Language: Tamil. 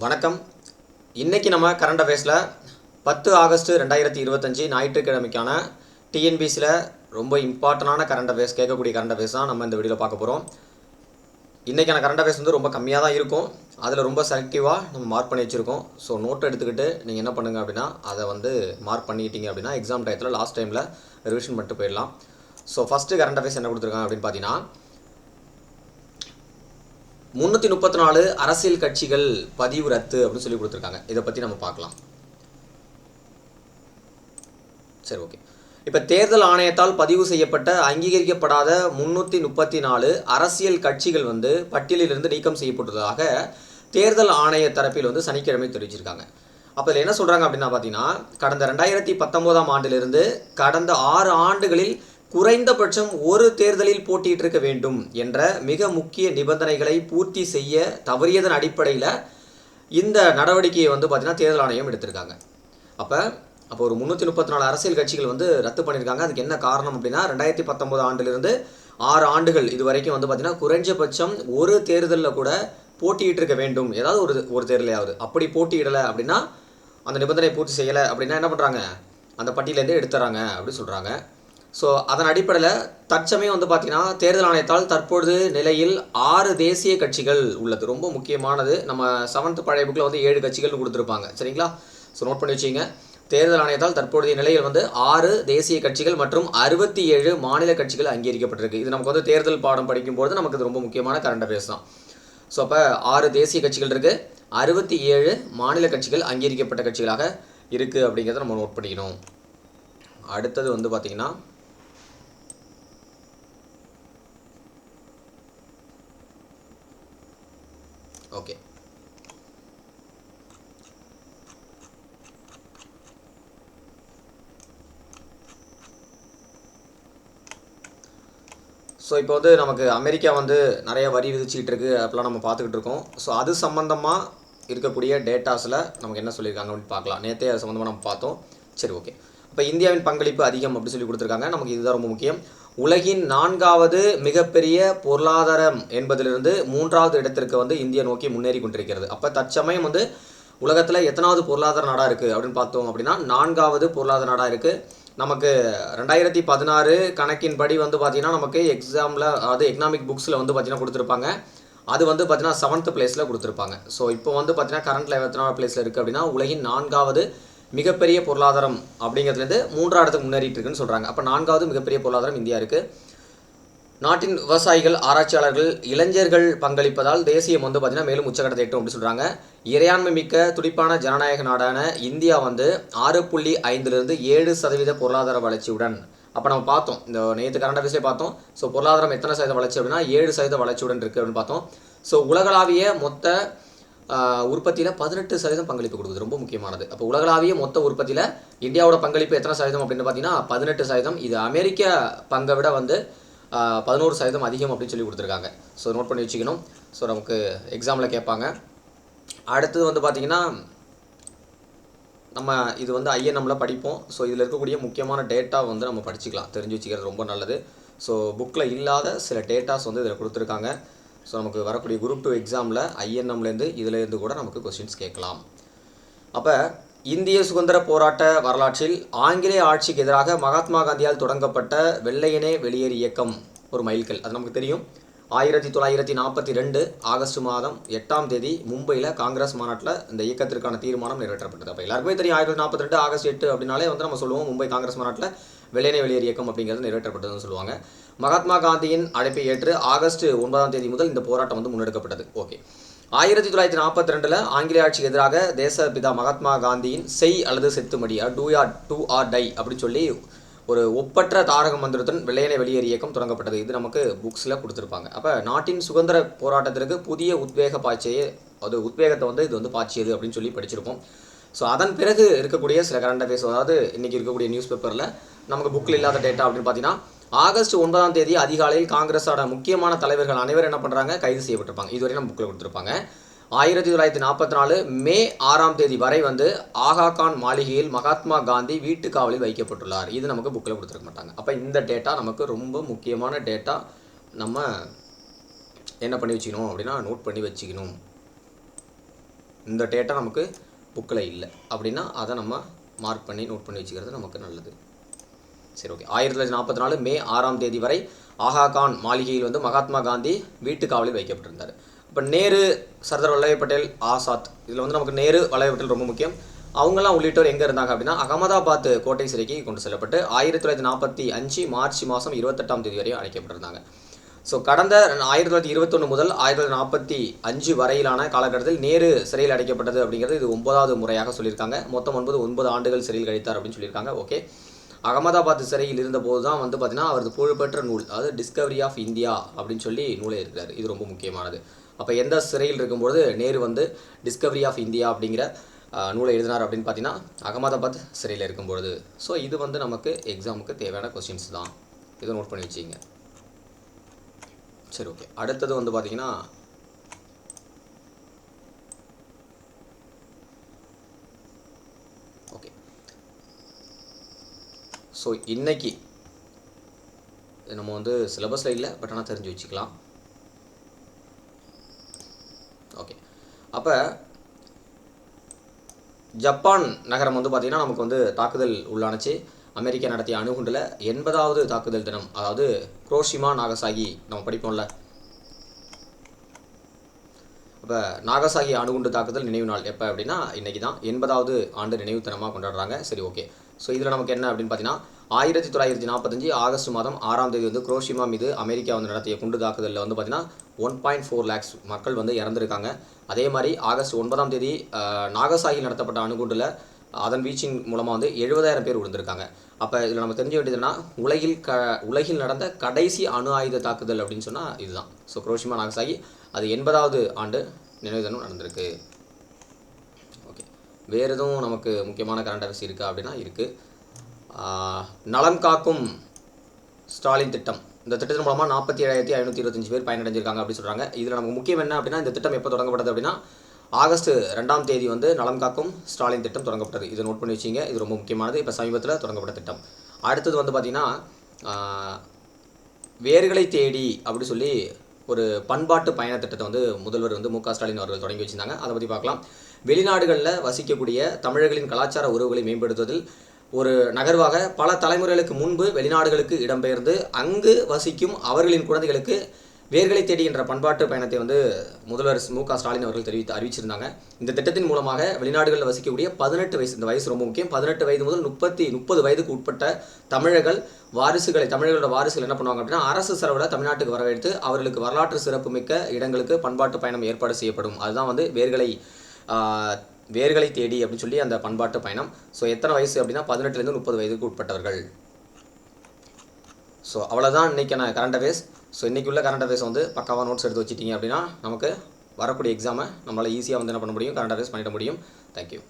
வணக்கம். இன்றைக்கி நம்ம கரண்ட் அஃபேர்ஸில் பத்து ஆகஸ்ட் ரெண்டாயிரத்தி இருபத்தஞ்சி ஞாயிற்றுக்கிழமைக்கான டிஎன்பிசியில் ரொம்ப இம்பார்ட்டண்டான கரண்ட் அஃபேர்ஸ் கேட்கக்கூடிய கரண்ட் அஃபேர்ஸ் தான் நம்ம இந்த வீடியோவில் பார்க்க போகிறோம் இன்றைக்கான கரண்ட் அஃபேர்ஸ் வந்து ரொம்ப கம்மியாக தான் இருக்கும். அதில் ரொம்ப செலக்டிவாக நம்ம மார்க் பண்ணி வச்சுருக்கோம். ஸோ நோட் எடுத்துக்கிட்டு நீங்கள் என்ன பண்ணுங்க அப்படின்னா அதை வந்து மார்க் பண்ணிட்டீங்க அப்படின்னா எக்ஸாம் டயத்தில் லாஸ்ட் டைமில் ரிவிஷன் பண்ணிட்டு போயிடலாம். ஸோ ஃபஸ்ட்டு கரண்ட் அஃபேர்ஸ் என்ன கொடுத்துருக்காங்க அப்படின்னு பார்த்தீங்கன்னா முந்நூற்றி முப்பத்தி நாலு அரசியல் கட்சிகள் பதிவு ரத்து அப்படின்னு சொல்லி கொடுத்துருக்காங்க. இதை பற்றி நம்ம பார்க்கலாம். சரி ஓகே. இப்போ தேர்தல் ஆணையத்தால் பதிவு செய்யப்பட்ட அங்கீகரிக்கப்படாத முந்நூற்றி முப்பத்தி நாலு அரசியல் கட்சிகள் வந்து பட்டியலிலிருந்து நீக்கம் செய்யப்பட்டதாக தேர்தல் ஆணைய தரப்பில் வந்து சனிக்கிழமை தெரிவிச்சிருக்காங்க. அப்போ இதில் என்ன சொல்கிறாங்க அப்படின்னா பார்த்தீங்கன்னா கடந்த ரெண்டாயிரத்தி பத்தொம்போதாம் ஆண்டிலிருந்து கடந்த ஆறு ஆண்டுகளில் குறைந்தபட்சம் ஒரு தேர்தலில் போட்டியிட்டிருக்க வேண்டும் என்ற மிக முக்கிய நிபந்தனைகளை பூர்த்தி செய்ய தவறியதன் அடிப்படையில் இந்த நடவடிக்கையை வந்து பார்த்திங்கன்னா தேர்தல் ஆணையம் எடுத்திருக்காங்க. அப்போ அப்போ ஒரு முந்நூற்றி முப்பத்தி நாலு அரசியல் கட்சிகள் வந்து ரத்து பண்ணியிருக்காங்க. அதுக்கு என்ன காரணம் அப்படின்னா ரெண்டாயிரத்தி பத்தொம்போது ஆண்டிலிருந்து ஆறு ஆண்டுகள் இது வரைக்கும் வந்து பார்த்தீங்கன்னா குறைஞ்சபட்சம் ஒரு தேர்தலில் கூட போட்டியிட்டு இருக்க வேண்டும். ஏதாவது ஒரு ஒரு தேர்தலையாவது அப்படி போட்டியிடலை அப்படின்னா அந்த நிபந்தனை பூர்த்தி செய்யலை அப்படின்னா என்ன பண்ணுறாங்க அந்த பட்டியலேருந்து எடுத்துறாங்க அப்படின்னு சொல்கிறாங்க ஸோ அதன் அடிப்படையில் தற்சமயம் வந்து பார்த்தீங்கன்னா தேர்தல் ஆணையத்தால் தற்பொழுது நிலையில் ஆறு தேசிய கட்சிகள் உள்ளது. ரொம்ப முக்கியமானது. நம்ம செவன்த் பழைய புக்கில் வந்து ஏழு கட்சிகள்னு கொடுத்துருப்பாங்க. சரிங்களா? ஸோ நோட் பண்ணி வச்சிங்க தேர்தல் ஆணையத்தால் தற்போதைய நிலையில் வந்து ஆறு தேசிய கட்சிகள் மற்றும் அறுபத்தி ஏழு மாநில கட்சிகள் அங்கீகரிக்கப்பட்டிருக்கு. இது நமக்கு வந்து தேர்தல் பாடம் படிக்கும்போது நமக்கு இது ரொம்ப முக்கியமான கரண்ட் அஃபேர்ஸ் தான். ஸோ அப்போ ஆறு தேசிய கட்சிகள் இருக்குது அறுபத்தி ஏழு மாநில கட்சிகள் அங்கீகரிக்கப்பட்ட கட்சிகளாக இருக்குது அப்படிங்கிறத நம்ம நோட் பண்ணிக்கணும். அடுத்தது வந்து பார்த்திங்கன்னா ஓகே ஸோ இப்போ வந்து நமக்கு அமெரிக்கா வந்து நிறைய வரி விதிச்சிக்கிட்டு இருக்கு அப்படிலாம் நம்ம பார்த்துக்கிட்டு இருக்கோம் ஸோ அது சம்மந்தமாக இருக்கக்கூடிய டேட்டாஸில் நமக்கு என்ன சொல்லியிருக்காங்க அப்படின்னு பார்க்கலாம். நேற்றே அது சம்மந்தமாக நம்ம பார்த்தோம். சரி ஓகே இப்போ இந்தியாவின் பங்களிப்பு அதிகம் அப்படி சொல்லி கொடுத்துருக்காங்க. நமக்கு இதுதான் ரொம்ப முக்கியம். உலகின் நான்காவது மிகப்பெரிய பொருளாதாரம் என்பதிலிருந்து மூன்றாவது இடத்திற்கு வந்து இந்தியா நோக்கி முன்னேறி கொண்டிருக்கிறது. அப்போ தற்சமயம் வந்து உலகத்தில் எத்தனாவது பொருளாதார நாடாக இருக்குது அப்படின்னு பார்த்தோம் அப்படின்னா நான்காவது பொருளாதார நாடாக இருக்குது நமக்கு ரெண்டாயிரத்தி பதினாறு கணக்கின்படி வந்து பார்த்திங்கன்னா நமக்கு எக்ஸாமில் அதாவது எக்கனாமிக் புக்ஸில் வந்து பார்த்திங்கன்னா கொடுத்துருப்பாங்க. அது வந்து பார்த்தீங்கன்னா செவன்த் பிளேஸில் கொடுத்துருப்பாங்க. ஸோ இப்போ வந்து பார்த்திங்கன்னா கரண்ட்டில் எத்தனாவது பிளேஸில் இருக்குது அப்படின்னா உலகின் நான்காவது மிகப்பெரிய பொருளாதாரம் அப்படிங்கிறதுலேருந்து மூன்றாவது இடத்துக்கு முன்னேறிட்டு இருக்குன்னு சொல்கிறாங்க அப்போ நான்காவது மிகப்பெரிய பொருளாதாரம் இந்தியா இருக்குது நாட்டின் விவசாயிகள் ஆராய்ச்சியாளர்கள் இளைஞர்கள் பங்களிப்பதால் தேசியம் வந்து பார்த்திங்கன்னா மேலும் உச்சகட்டத்தை எட்டும் அப்படின்னு சொல்கிறாங்க இறையாண்மை மிக்க துடிப்பான ஜனநாயக நாடான இந்தியா வந்து ஆறு புள்ளி ஐந்துலேருந்து ஏழு சதவீத பொருளாதார வளர்ச்சியுடன் அப்போ நம்ம பார்த்தோம். இந்த நேற்று கரண்ட் அஃபேர்ஸ்லேயே பார்த்தோம். ஸோ பொருளாதாரம் எத்தனை சதவீத வளர்ச்சி அப்படின்னா ஏழு சதவீத வளர்ச்சியுடன் இருக்குது அப்படின்னு பார்த்தோம். ஸோ உலகளாவிய மொத்த உற்பத்தியில் பதினெட்டு சதவீதம் பங்களிப்பு கொடுக்குது. ரொம்ப முக்கியமானது. அப்போ உலகளாவிய மொத்த உற்பத்தியில் இந்தியாவோட பங்களிப்பு எத்தனை சதவீதம் அப்படின்னு பார்த்தீங்கன்னா பதினெட்டு சதவீதம். இது அமெரிக்க பங்கை விட வந்து பதினோரு சதவீதம் அதிகம் அப்படின்னு சொல்லி கொடுத்துருக்காங்க. ஸோ நோட் பண்ணி வச்சுக்கணும். ஸோ நமக்கு எக்ஸாமில் கேட்பாங்க. அடுத்தது வந்து பார்த்திங்கன்னா நம்ம இது வந்து ஐஎன்எம்மில் படிப்போம். ஸோ இதில் இருக்கக்கூடிய முக்கியமான டேட்டா வந்து நம்ம படிச்சுக்கலாம். தெரிஞ்சு வச்சுக்கிறது ரொம்ப நல்லது. ஸோ புக்கில் இல்லாத சில டேட்டாஸ் வந்து இதில் கொடுத்துருக்காங்க. ஸோ நமக்கு வரக்கூடிய குரூப் டூ எக்ஸாமில் ஐஎன்எம்லேருந்து இதிலேருந்து கூட நமக்கு கொஸ்டின்ஸ் கேட்கலாம். அப்போ இந்திய சுதந்திர போராட்ட வரலாற்றில் ஆங்கிலேய ஆட்சிக்கு எதிராக மகாத்மா காந்தியால் தொடங்கப்பட்ட வெள்ளையனே வெளியேறு இயக்கம் ஒரு மைல்கல். அது நமக்கு தெரியும். ஆயிரத்தி தொள்ளாயிரத்தி நாற்பத்தி ரெண்டு ஆகஸ்ட் மாதம் எட்டாம் தேதி மும்பையில் காங்கிரஸ் மாநாட்டில் இந்த இயக்கத்திற்கான தீர்மானம் நிறைவேற்றப்பட்டது. அப்போ எல்லாருக்குமே தெரியும் ஆயிரத்தி நாற்பத்தி ரெண்டு ஆகஸ்ட் எட்டு அப்படின்னாலே வந்து நம்ம சொல்லுவோம் மும்பை காங்கிரஸ் மாநாட்டில் வெள்ளையனை வெளியேறு இயக்கம் அப்படிங்கிறது நிறைவேற்றப்பட்டதுன்னு சொல்லுவாங்க. மகாத்மா காந்தியின் அழைப்பை ஏற்று ஆகஸ்ட் ஒன்பதாம் தேதி முதல் இந்த போராட்டம் வந்து முன்னெடுக்கப்பட்டது. ஓகே. ஆயிரத்தி தொள்ளாயிரத்தி நாற்பத்தி ரெண்டில் ஆங்கிலேய ஆட்சிக்கு எதிராக தேசபிதா மகாத்மா காந்தியின் செய் அல்லது செத்துமடி do or do or die அப்படின்னு சொல்லி ஒரு ஒப்பற்ற தாரக மந்திரத்துடன் வெள்ளையனை வெளியேறு இயக்கம் தொடங்கப்பட்டது. இது நமக்கு புக்ஸில் கொடுத்துருப்பாங்க. அப்போ நாட்டின் சுதந்திர போராட்டத்திற்கு புதிய உத்வேக பாய்ச்சியை அது உத்வேகத்தை வந்து இது வந்து பாய்ச்சியது அப்படின்னு சொல்லி படிச்சிருப்போம். ஸோ அதன் பிறகு இருக்கக்கூடிய சில கரண்ட் அஃபேர்ஸ் அதாவது இன்றைக்கி இருக்கக்கூடிய நியூஸ் பேப்பரில் நமக்கு புக்கில் இல்லாத டேட்டா அப்படின்னு பார்த்தீங்கன்னா ஆகஸ்ட் ஒன்பதாம் தேதி அதிகாலையில் காங்கிரஸோட முக்கியமான தலைவர்கள் அனைவரும் என்ன பண்ணுறாங்க கைது செய்யப்பட்டிருப்பாங்க. இதுவரை நம்ம புக்கில் கொடுத்துருப்பாங்க. ஆயிரத்தி தொள்ளாயிரத்தி நாற்பத்தி நாலு மே ஆறாம் தேதி வரை வந்து ஆகா கான் மாளிகையில் மகாத்மா காந்தி வீட்டு காவலில் வைக்கப்பட்டுள்ளார். இது நமக்கு புக்கில் கொடுத்துருக்க மாட்டாங்க. அப்போ இந்த டேட்டா நமக்கு ரொம்ப முக்கியமான டேட்டா நம்ம என்ன பண்ணி வச்சுக்கணும் அப்படின்னா நோட் பண்ணி வச்சுக்கணும். இந்த டேட்டா நமக்கு புக்கில் இல்லை. அப்படின்னா அதை நம்ம மார்க் பண்ணி நோட் பண்ணி வச்சுக்கிறது நமக்கு நல்லது. சரி ஓகே ஆயிரத்தி தொள்ளாயிரத்தி நாற்பத்தி நாலு மே ஆறாம் தேதி வரை ஆகா கான் மாளிகையில் வந்து மகாத்மா காந்தி வீட்டு காவலில் வைக்கப்பட்டிருந்தார். இப்போ நேரு சர்தார் வல்லபாய் பட்டேல் ஆசாத் இதில் வந்து நமக்கு நேரு வல்லபாய் பட்டேல் ரொம்ப முக்கியம். அவங்கெல்லாம் உள்ளிட்டோர் எங்கே இருந்தாங்க அப்படின்னா அகமதாபாத் கோட்டை சிறைக்கு கொண்டு செல்லப்பட்டு ஆயிரத்தி தொள்ளாயிரத்தி நாற்பத்தி அஞ்சு மார்ச் மாதம் இருபத்தெட்டாம் தேதி வரையும் அழைக்கப்பட்டிருந்தாங்க ஸோ கடந்த ஆயிரத்தி தொள்ளாயிரத்தி இருபத்தொன்று முதல் ஆயிரத்தி தொள்ளாயிரத்தி நாற்பத்தி அஞ்சு வரையிலான காலகட்டத்தில் நேரு சிறையில் அடைக்கப்பட்டது அப்படிங்கிறது இது ஒன்பதாவது முறையாக சொல்லியிருக்காங்க. மொத்தம் ஒன்பது ஒன்பது ஆண்டுகள் சிறையில் கழித்தார் அப்படின்னு சொல்லியிருக்காங்க. ஓகே அகமதாபாத் சிறையில் இருந்தபோது தான் வந்து பார்த்தீங்கன்னா அவரது புகழ்பெற்ற நூல் அதாவது டிஸ்கவரி ஆஃப் இந்தியா அப்படின்னு சொல்லி நூலை இருக்கிறார். இது ரொம்ப முக்கியமானது. அப்போ எந்த சிறையில் இருக்கும்பொழுது நேரு வந்து டிஸ்கவரி ஆஃப் இந்தியா அப்படிங்கிற நூலை எழுதினார் அப்படின்னு பார்த்தீங்கன்னா அகமதாபாத் சிறையில் இருக்கும்பொழுது. ஸோ இது வந்து நமக்கு எக்ஸாமுக்கு தேவையான கொஸ்டின்ஸ் தான். இதை நோட் பண்ணி வச்சிங்க சரி ஓகே அடுத்தது வந்து பார்த்தீங்கன்னா ஓகே ஸோ இன்றைக்கி நம்ம வந்து சிலபஸில் இல்லை பட் ஆனால் தெரிஞ்சு வச்சுக்கலாம். ஓகே அப்போ ஜப்பான் நகரம் வந்து பார்த்திங்கன்னா நமக்கு வந்து தாக்குதல் உள்ளானுச்சு. அமெரிக்கா நடத்திய அணுகுண்டில் எண்பதாவது தாக்குதல் தினம் அதாவது குரோஷிமா நாகசாகி நம்ம படிப்போம்ல. அப்போ நாகசாகி அணுகுண்டு தாக்குதல் நினைவு நாள் எப்போ அப்படின்னா இன்றைக்கி தான் எண்பதாவது ஆண்டு நினைவு தினமாக கொண்டாடுறாங்க. சரி ஓகே ஸோ இதில் நமக்கு என்ன அப்படின்னு பார்த்தீங்கன்னா ஆயிரத்தி தொள்ளாயிரத்தி நாற்பத்தஞ்சு ஆகஸ்ட் மாதம் ஆறாம் தேதி வந்து குரோஷிமா மீது அமெரிக்கா வந்து நடத்திய குண்டு தாக்குதலில் வந்து பார்த்தீங்கன்னா ஒன் பாயிண்ட் ஃபோர் லேக்ஸ் மக்கள் வந்து இறந்துருக்காங்க. அதே மாதிரி ஆகஸ்ட் ஒன்பதாம் தேதி ஆஹ், நாகசாகியில் நடத்தப்பட்ட அணுகுண்டில் அதன் வீச்சின் மூலமாக வந்து எழுபதாயிரம் பேர் விழுந்திருக்காங்க அப்போ இதில் நம்ம தெரிஞ்ச வேண்டியதுன்னா உலகில் க உலகில் நடந்த கடைசி அணு ஆயுத தாக்குதல் அப்படின்னு சொன்னால் இதுதான். ஸோ குரோஷிமா நாகசாகி அது எண்பதாவது ஆண்டு நினைவு தினம் நடந்திருக்கு. வேறு எதுவும் நமக்கு முக்கியமான கரண்ட் அஃபேர்ஸ் இருக்கா அப்படின்னா இருக்குது நலம் காக்கும் ஸ்டாலின் திட்டம். இந்த திட்டத்தின் மூலமாக நாற்பத்தி ஏழாயிரத்தி ஐநூற்றி இருபத்தஞ்சு பேர் பயனடைஞ்சிருக்காங்க அப்படின்னு சொல்கிறாங்க இதில் நமக்கு முக்கியம் என்ன அப்படின்னா இந்த திட்டம் எப்போ தொடங்கப்பட்டது அப்படின்னா ஆகஸ்ட் ரெண்டாம் தேதி வந்து நலம் காக்கும் ஸ்டாலின் திட்டம் தொடங்கப்பட்டது. இதை நோட் பண்ணி வச்சிங்க. இது ரொம்ப முக்கியமானது. இப்போ சமீபத்தில் தொடங்கப்பட்ட திட்டம். அடுத்தது வந்து பார்த்திங்கன்னா வேர்களை தேடி அப்படி சொல்லி ஒரு பண்பாட்டு பயண திட்டத்தை வந்து முதல்வர் வந்து மு க ஸ்டாலின் அவர்கள் தொடங்கி வச்சிருந்தாங்க. அதை பற்றி பார்க்கலாம். வெளிநாடுகளில் வசிக்கக்கூடிய தமிழர்களின் கலாச்சார உறவுகளை மேம்படுத்துவதில் ஒரு நகர்வாக பல தலைமுறைகளுக்கு முன்பு வெளிநாடுகளுக்கு இடம்பெயர்ந்து அங்கு வசிக்கும் அவர்களின் குழந்தைகளுக்கு வேர்களை தேடுகின்ற பண்பாட்டு பயணத்தை வந்து முதல்வர் மு க ஸ்டாலின் அவர்கள் தெரிவித்து அறிவிச்சிருந்தாங்க. இந்த திட்டத்தின் மூலமாக வெளிநாடுகளில் வசிக்கக்கூடிய பதினெட்டு வயசு இந்த வயசு ரொம்ப முக்கியம். பதினெட்டு வயது முதல் முப்பத்தி முப்பது வயதுக்கு உட்பட்ட தமிழர்கள் வாரிசுகளை தமிழர்களோட வாரிசுகள் என்ன பண்ணுவாங்க அப்படின்னா அரசு செலவில் தமிழ்நாட்டுக்கு வரவேற்று அவர்களுக்கு வரலாற்று சிறப்புமிக்க இடங்களுக்கு பண்பாட்டு பயணம் ஏற்பாடு செய்யப்படும். அதுதான் வந்து வேர்களை வேர்களை தேடி அப்படின்னு சொல்லி அந்த பண்பாட்டு பயணம். ஸோ எத்தனை வயசு அப்படின்னா பதினெட்டுலேருந்து முப்பது வயதுக்கு உட்பட்டவர்கள். ஸோ அவ்வளோதான் நான் கரண்ட் அஃபேர்ஸ் ஸோ இன்றைக்கி உள்ள கரண்ட் அஃபேர்ஸ் வந்து பக்காவாக நோட்ஸ் எடுத்து வச்சிட்டிங்க அப்படின்னா நமக்கு வரக்கூடிய எக்ஸாமை நம்மளால் ஈஸியாக வந்து என்ன பண்ண முடியும்? கரண்ட் அஃபேர்ஸ் பண்ணிட முடியும். தேங்க்யூ